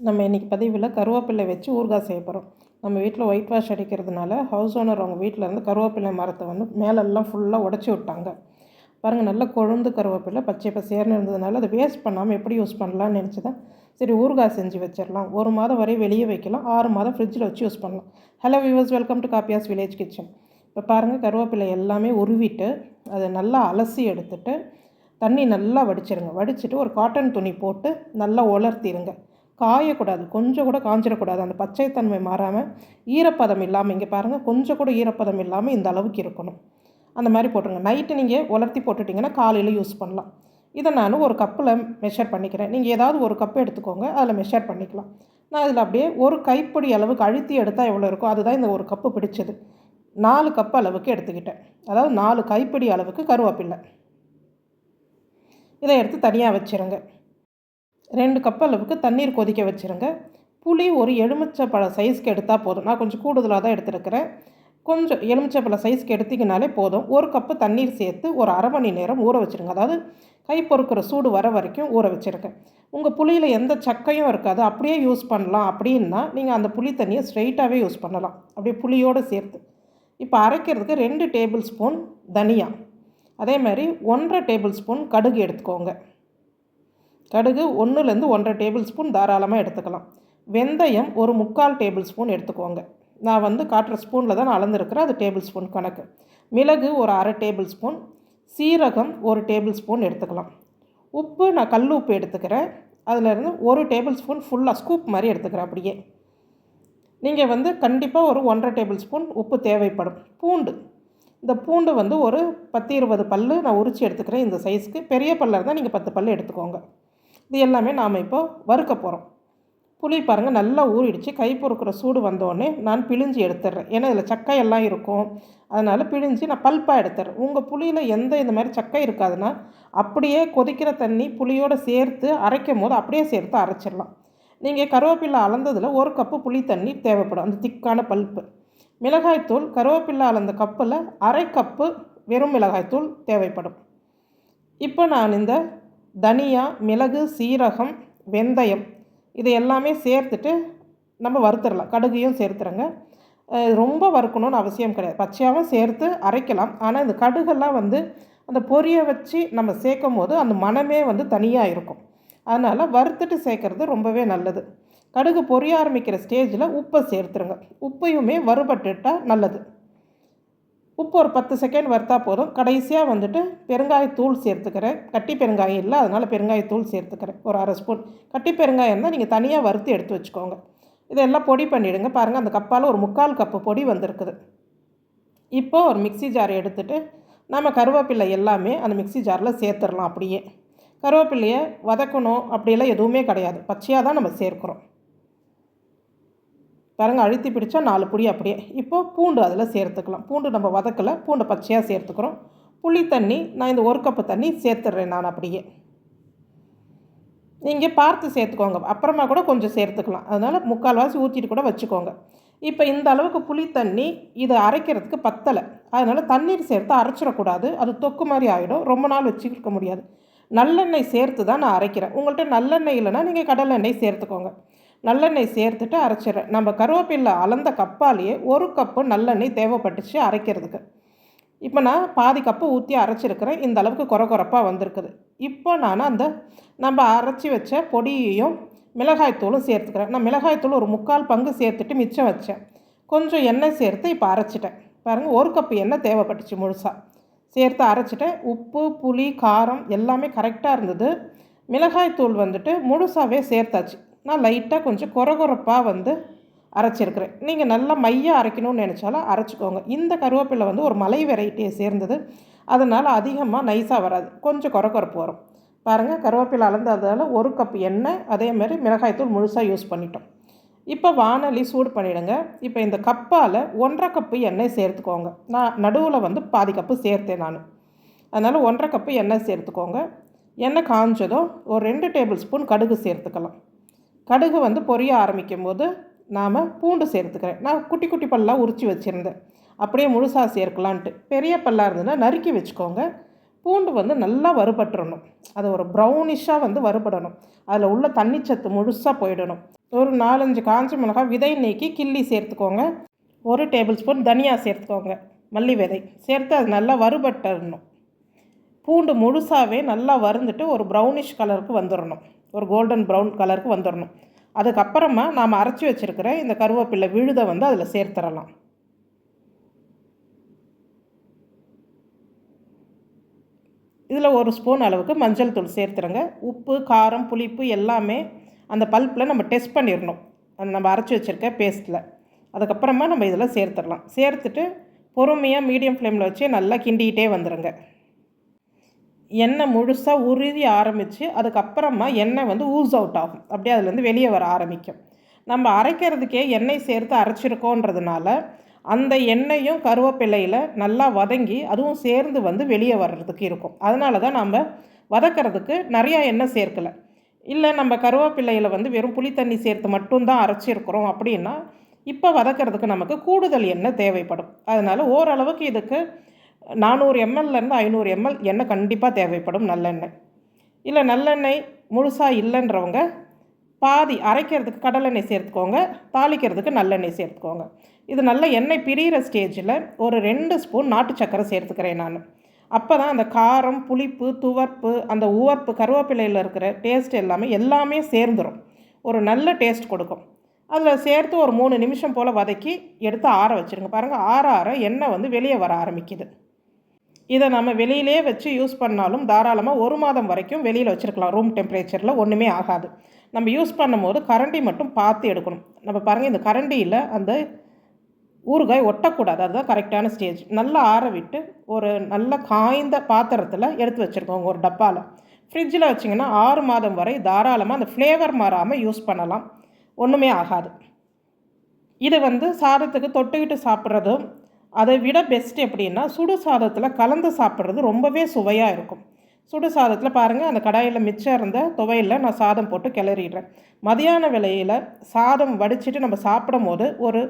நம்ம இன்றைக்கி பதிவில் கருவேப்பிலை வச்சு ஊறுகாய் செய்ய போகிறோம் நம்ம வீட்டில் ஒயிட் வாஷ் அடிக்கிறதுனால ஹவுஸ் ஓனர் அவங்க வீட்டில் இருந்து கருவேப்பிலை மரத்தை வந்து மேலெல்லாம் ஃபுல்லாக உடச்சி விட்டாங்க. பாருங்கள் நல்லா கொழுந்து கருவேப்பிலை பச்சை பசேர்னு இருந்ததுனால அதை வேஸ்ட் பண்ணாமல் எப்படி யூஸ் பண்ணலாம்னு நினச்சி தான் சரி ஊறுகாய் செஞ்சு வச்சிடலாம். ஒரு மாதம் வரை வெளியே வைக்கலாம். ஆறு மாதம் ஃப்ரிட்ஜில் வச்சு யூஸ் பண்ணலாம். ஹலோ வியூவர்ஸ் வெல்கம் டு காப்பியாஸ் வில்லேஜ் கிச்சன் இப்போ பாருங்கள் கருவேப்பிலை எல்லாமே உருவிட்டு அதை நல்லா அலசி எடுத்துட்டு தண்ணி நல்லா வடிச்சிருங்க. வடிச்சிட்டு ஒரு காட்டன் துணி போட்டு நல்லா உலர்த்திடுங்க காயக்கூடாது கொஞ்சம் கூட காஞ்சிடக்கூடாது. அந்த பச்சைத்தன்மை மாறாமல் ஈரப்பதம் இல்லாமல் இங்கே பாருங்கள் கொஞ்சம் கூட ஈரப்பதம் இல்லாமல் இந்த அளவுக்கு இருக்கணும். அந்த மாதிரி போட்டுருங்க. நைட்டு நீங்கள் உலர்த்தி போட்டுட்டிங்கன்னா காலையில் யூஸ் பண்ணலாம். இதை நான் ஒரு கப்பில் மெஷர் பண்ணிக்கிறேன். நீங்கள் ஏதாவது ஒரு கப்பு எடுத்துக்கோங்க அதில் மெஷர் பண்ணிக்கலாம். நான் இதில் அப்படியே ஒரு கைப்பிடி அளவுக்கு அழுத்தி எடுத்தால் எவ்வளோ இருக்கோ அதுதான் இந்த ஒரு கப்பு பிடிச்சது. நாலு கப் அளவுக்கு எடுத்துக்கிட்டேன். அதாவது நாலு கைப்பிடி அளவுக்கு கருவேப்பில்லை இதை எடுத்து தனியாக வச்சுருங்க. ரெண்டு கப் அளவுக்கு தண்ணீர் கொதிக்க வச்சுருங்க. புளி ஒரு எலுமிச்சை பழ சைஸ்க்கு எடுத்தால் போதும். நான் கொஞ்சம் கூடுதலாக தான் எடுத்துருக்கிறேன். கொஞ்சம் எலுமிச்சப்பழ சைஸ்க்கு எடுத்திங்கனாலே போதும். ஒரு கப்பு தண்ணீர் சேர்த்து ஒரு அரை மணி நேரம் ஊற வச்சுருங்க. அதாவது கை பொறுக்கிற சூடு வர வரைக்கும் ஊற வச்சுருங்க. உங்கள் புளியில் எந்த சக்கையும் இருக்காது. அப்படியே யூஸ் பண்ணலாம். அப்படின்னா நீங்கள் அந்த புளி தண்ணியை ஸ்ட்ரைட்டாகவே யூஸ் பண்ணலாம். அப்படியே புளியோடு சேர்த்து. இப்போ அரைக்கிறதுக்கு ரெண்டு டேபிள் ஸ்பூன் தனியா. அதே மாதிரி ஒன்றரை டேபிள் ஸ்பூன் கடுகு எடுத்துக்கோங்க. கடுகு ஒன்றுலேருந்து ஒன்றரை டேபிள் ஸ்பூன் தாராளமாக எடுத்துக்கலாம். வெந்தயம் ஒரு முக்கால் டேபிள் ஸ்பூன் எடுத்துக்கோங்க. நான் வந்து காட்டுற ஸ்பூனில் தான் நான் அளந்துருக்கிறேன். அது டேபிள் ஸ்பூன் கணக்கு. மிளகு ஒரு அரை டேபிள் ஸ்பூன் சீரகம் ஒரு டேபிள் ஸ்பூன் எடுத்துக்கலாம். உப்பு நான் கல் உப்பு எடுத்துக்கிறேன். அதிலேருந்து ஒரு டேபிள் ஸ்பூன் ஃபுல்லாக ஸ்கூப் மாதிரி எடுத்துக்கிறேன் அப்படியே. நீங்கள் வந்து கண்டிப்பாக ஒரு ஒன்றரை டேபிள் ஸ்பூன் உப்பு தேவைப்படும். பூண்டு. இந்த பூண்டு வந்து ஒரு பத்து இருபது பல் நான் உரித்து எடுத்துக்கிறேன் இந்த சைஸ்க்கு பெரிய பல்லாக இருந்தால் நீங்கள் பத்து பல் எடுத்துக்கோங்க. இது எல்லாமே நாம் இப்போ வறுக்க போகிறோம் புளி பாருங்கள் நல்லா ஊறிடுச்சு. கை பொறுக்கிற சூடு வந்தோடனே நான் பிழிஞ்சு எடுத்துடுறேன். ஏன்னா இதில் சக்கை எல்லாம் இருக்கும். அதனால் பிழிஞ்சு நான் பல்ப்பாக எடுத்துறேன் உங்கள் புளியில் எந்த இந்த மாதிரி சக்கை இருக்காதுன்னா அப்படியே கொதிக்கிற தண்ணி புளியோடு சேர்த்து அரைக்கும் போது அப்படியே சேர்த்து அரைச்சிடலாம். நீங்கள் கருவேப்பிலை அளந்ததில் ஒரு கப்பு புளி தண்ணி தேவைப்படும். அந்த திக்கான பல்ப்பு. மிளகாய்த்தூள் கருவேப்பிலை அளந்த கப்பில் அரை கப்பு வெறும் மிளகாய்த்தூள் தேவைப்படும். இப்போ நான் இந்த தனியா மிளகு சீரகம் வெந்தயம் இது எல்லாமே சேர்த்துட்டு நம்ம வறுத்துடலாம். கடுகையும் சேர்த்துறங்க. ரொம்ப வறுக்கணும்னு அவசியம் கிடையாது. பச்சையாகவும் சேர்த்து அரைக்கலாம். ஆனால் இந்த கடுகெல்லாம் வந்து அந்த பொரியை வச்சு நம்ம சேர்க்கும் போது அந்த மனமே வந்து தனியாக இருக்கும். அதனால் வறுத்துட்டு சேர்க்குறது ரொம்பவே நல்லது. கடுகு பொரிய ஆரம்பிக்கிற ஸ்டேஜில் உப்பை சேர்த்துருங்க. உப்பையுமே வறுபட்டுட்டால் நல்லது. உப்பு ஒரு பத்து செகண்ட் வறுத்தா போதும். கடைசியாக வந்துட்டு பெருங்காயத்தூள் சேர்த்துக்கிறேன். கட்டி பெருங்காயம் இல்லை அதனால் பெருங்காயத்தூள் சேர்த்துக்கிறேன். ஒரு அரை ஸ்பூன் கட்டி பெருங்காயம் தான் நீங்கள் தனியாக வறுத்து எடுத்து வச்சுக்கோங்க. இதெல்லாம் பொடி பண்ணிவிடுங்க பாருங்கள் அந்த கப்பால் ஒரு முக்கால் கப்பு பொடி வந்திருக்குது. இப்போது ஒரு மிக்சி ஜார் எடுத்துகிட்டு நம்ம கருவேப்பிலை எல்லாமே அந்த மிக்சி ஜாரில் சேர்த்துடலாம் அப்படியே. கருவேப்பிலையை வதக்கணும் அப்படியெல்லாம் எதுவுமே கிடையாது. பச்சையாக தான் நம்ம சேர்க்குறோம். பாருங்கள் அழுத்தி பிடிச்சா நாலு பொடி அப்படியே. இப்போது பூண்டு அதில் சேர்த்துக்கலாம். பூண்டு நம்ம வதக்கலை பூண்டை பச்சையாக சேர்த்துக்கிறோம். புளி தண்ணி நான் இந்த ஒரு கப்பு தண்ணி சேர்த்துட்றேன் நான் அப்படியே. நீங்கள் பார்த்து சேர்த்துக்கோங்க. அப்புறமா கூட கொஞ்சம் சேர்த்துக்கலாம். அதனால் முக்கால்வாசி ஊற்றிட்டு கூட வச்சுக்கோங்க. இப்போ இந்த அளவுக்கு புளி தண்ணி இதை அரைக்கிறதுக்கு பத்தலை. அதனால் தண்ணீர் சேர்த்து அரைச்சிடக்கூடாது. அது தொக்கு மாதிரி ஆகிடும் ரொம்ப நாள் வச்சுருக்க முடியாது. நல்லெண்ணெய் சேர்த்து தான் நான் அரைக்கிறேன். உங்கள்கிட்ட நல்லெண்ணெய் இல்லைன்னா நீங்கள் கடலெண்ணெய் சேர்த்துக்கோங்க. நல்லெண்ணெய் சேர்த்துட்டு அரைச்சிடுறேன். நம்ம கருவேப்பிலை அளந்த கப்பாலேயே ஒரு கப்பு நல்லெண்ணெய் தேவைப்பட்டுச்சு அரைக்கிறதுக்கு. இப்போ நான் பாதி கப்பு ஊற்றி அரைச்சிருக்கிறேன். இந்த அளவுக்கு குறை குறைப்பாக வந்திருக்குது. இப்போ நான் அந்த நம்ம அரைச்சி வச்ச பொடியையும் மிளகாய்த்தூளும் சேர்த்துக்கிறேன். நான் மிளகாய்த்தூள் ஒரு முக்கால் பங்கு சேர்த்துட்டு மிச்சம் வச்சேன். கொஞ்சம் எண்ணெய் சேர்த்து இப்போ அரைச்சிட்டேன். பாருங்கள் ஒரு கப்பு எண்ணெய் தேவைப்பட்டுச்சு முழுசாக சேர்த்து அரைச்சிட்டேன். உப்பு புளி காரம் எல்லாமே கரெக்டாக இருந்தது. மிளகாய்த்தூள் வந்துட்டு முழுசாகவே சேர்த்தாச்சு. நான் லைட்டாக கொஞ்சம் குறகுறப்பாக வந்து அரைச்சிருக்கிறேன். நீங்கள் நல்லா மையாக அரைக்கணும்னு நினச்சாலும் அரைச்சிக்கோங்க. இந்த கருவேப்பிலை வந்து ஒரு மலை வெரைட்டியை சேர்ந்தது. அதனால் அதிகமாக நைஸாக வராது. கொஞ்சம் குறகுறப்பு வரும். பாருங்கள் கருவேப்பிலை அளந்ததால் ஒரு கப் எண்ணெய் அதேமாதிரி மிளகாய்த்தூள் முழுசாக யூஸ் பண்ணிட்டோம். இப்போ வானொலி சூடு பண்ணிவிடுங்க இப்போ இந்த கப்பால் ஒன்றரை கப்பு எண்ணெய் சேர்த்துக்கோங்க. நான் நடுவில் வந்து பாதி கப்பு சேர்த்தேன் நான். அதனால் ஒன்றரை கப்பு எண்ணெய் சேர்த்துக்கோங்க. எண்ணெய் காஞ்சதும் ஒரு ரெண்டு டேபிள் ஸ்பூன் கடுகு சேர்த்துக்கலாம். கடுகு வந்து பொரிய ஆரம்பிக்கும் போது நாம் பூண்டு சேர்த்துக்கிறேன். நான் குட்டி குட்டி பல்லாக உரித்து வச்சுருந்தேன். அப்படியே முழுசாக சேர்க்கலான்ட்டு. பெரிய பல்லாக இருந்ததுன்னா நறுக்கி வச்சுக்கோங்க. பூண்டு வந்து நல்லா வறுபட்டுறணும். அது ஒரு ப்ரௌனிஷாக வந்து வறுபடணும். அதில் உள்ள தண்ணி சத்து முழுசாக போயிடணும். ஒரு நாலஞ்சு காஞ்ச மிளகாய் விதை நீக்கி கிள்ளி சேர்த்துக்கோங்க. ஒரு டேபிள் ஸ்பூன் தனியா சேர்த்துக்கோங்க. மல்லி விதை. சேர்த்து அது நல்லா வறுபட்டணும் பூண்டு முழுசாகவே நல்லா வறுந்துட்டு ஒரு ப்ரௌனிஷ் கலருக்கு வந்துடணும் ஒரு கோல்டன் ப்ரௌன் கலருக்கு வந்துடணும் அதுக்கப்புறமா நாம் அரைச்சி வச்சுருக்கிற இந்த கருவேப்பிலை விழுதை வந்து அதில் சேர்த்துடலாம் இதில் ஒரு ஸ்பூன் அளவுக்கு மஞ்சள் தூள் சேர்த்துருங்க. உப்பு காரம் புளிப்பு எல்லாமே அந்த பல்ப்பில் நம்ம டெஸ்ட் பண்ணிடணும் அந்த நம்ம அரைச்சி வச்சுருக்க பேஸ்ட்டில் அதுக்கப்புறமா நம்ம இதில் சேர்த்துடலாம் சேர்த்துட்டு பொறுமையாக மீடியம் ஃப்ளேமில் வச்சு நல்லா கிண்டிக்கிட்டே வந்துடுங்க எண்ணெய் முழுசாக உருதி ஆரம்பித்து அதுக்கப்புறமா எண்ணெய் வந்து ஊஸ் அவுட் ஆகும். அப்படியே அதுலேருந்து வெளியே வர ஆரம்பிக்கும். நம்ம அரைக்கிறதுக்கே எண்ணெய் சேர்த்து அரைச்சிருக்கோன்றதுனால அந்த எண்ணெயும் கருவேப்பிலையில் நல்லா வதங்கி அதுவும் சேர்ந்து வந்து வெளியே வர்றதுக்கு இருக்கும். அதனால தான் நம்ம வதக்கிறதுக்கு நிறையா எண்ணெய் சேர்க்கலை. இல்லை நம்ம கருவேப்பிலையில் வந்து வெறும் புளி தண்ணி சேர்த்து மட்டும்தான் அரைச்சிருக்கிறோம் அப்படின்னா இப்போ வதக்கிறதுக்கு நமக்கு கூடுதல் எண்ணெய் தேவைப்படும். அதனால் ஓரளவுக்கு இதுக்கு நானூறு எம்எல்லேருந்து ஐநூறு எம்எல் எண்ணெய் கண்டிப்பாக தேவைப்படும் நல்லெண்ணெய். இல்லை நல்லெண்ணெய் முழுசாக இல்லைன்றவங்க பாதி அரைக்கிறதுக்கு கடலெண்ணெய் சேர்த்துக்கோங்க தாளிக்கிறதுக்கு நல்லெண்ணெய் சேர்த்துக்கோங்க. இது நல்ல எண்ணெய் பிரிகிற ஸ்டேஜில் ஒரு ரெண்டு ஸ்பூன் நாட்டு சக்கரை சேர்த்துக்கிறேன் நான். அப்போ தான் அந்த காரம் புளிப்பு துவர்ப்பு அந்த உவர்ப்பு கருவேப்பிலையில் இருக்கிற டேஸ்ட் எல்லாமே எல்லாமே சேர்ந்துடும் ஒரு நல்ல டேஸ்ட் கொடுக்கும். அதில் சேர்த்து ஒரு மூணு நிமிஷம் போல் வதக்கி எடுத்து ஆற வச்சுருங்க. பாருங்கள் ஆற ஆற எண்ணெய் வந்து வெளியே வர ஆரம்பிக்குது. இதை நம்ம வெளியிலே வச்சு யூஸ் பண்ணாலும் தாராளமாக ஒரு மாதம் வரைக்கும் வெளியில் வச்சுருக்கலாம். ரூம் டெம்பரேச்சரில் ஒன்றுமே ஆகாது. நம்ம யூஸ் பண்ணும்போது கரண்டி மட்டும் பார்த்து எடுக்கணும். நம்ம பாருங்கள் இந்த கரண்டியில் அந்த ஊறுகாய் ஒட்டக்கூடாது. அதுதான் கரெக்டான ஸ்டேஜ் நல்லா ஆற விட்டு ஒரு நல்ல காய்ந்த பாத்திரத்தில் எடுத்து வச்சுருக்கோங்க ஒரு டப்பாவில் ஃப்ரிட்ஜில் வச்சிங்கன்னா ஆறு மாதம் வரை தாராளமாக அந்த ஃப்ளேவர் மாறாமல் யூஸ் பண்ணலாம். ஒன்றுமே ஆகாது. இது வந்து சாதத்துக்கு தொட்டுக்கிட்டு சாப்பிட்றதும் அதை விட பெஸ்ட் எப்படின்னா சுடு சாதத்தில் கலந்து சாப்பிட்றது ரொம்பவே சுவையாக இருக்கும். சுடு சாதத்தில் பாருங்கள் அந்த கடாயில் மிச்சம் இருந்த துவையில் நான் சாதம் போட்டு கிளறிடுறேன். மதியான விலையில் சாதம் வடிச்சிட்டு நம்ம சாப்பிடும் போது ஒரு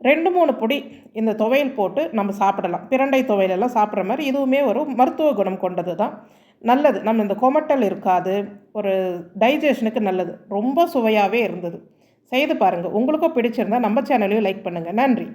ரெண்டு மூணு பொடி இந்த துவையல் போட்டு நம்ம சாப்பிடலாம். பிரண்டை துவையலெல்லாம் சாப்பிட்ற மாதிரி இதுவுமே ஒரு மருத்துவ குணம் கொண்டது தான் நல்லது. நம்ம இந்த கொமட்டல் இருக்காது. ஒரு டைஜஷனுக்கு நல்லது. ரொம்ப சுவையாகவே இருந்தது. செய்து பாருங்கள் உங்களுக்கும் பிடிச்சிருந்தால் நம்ம சேனலையும் லைக் பண்ணுங்கள் நன்றி.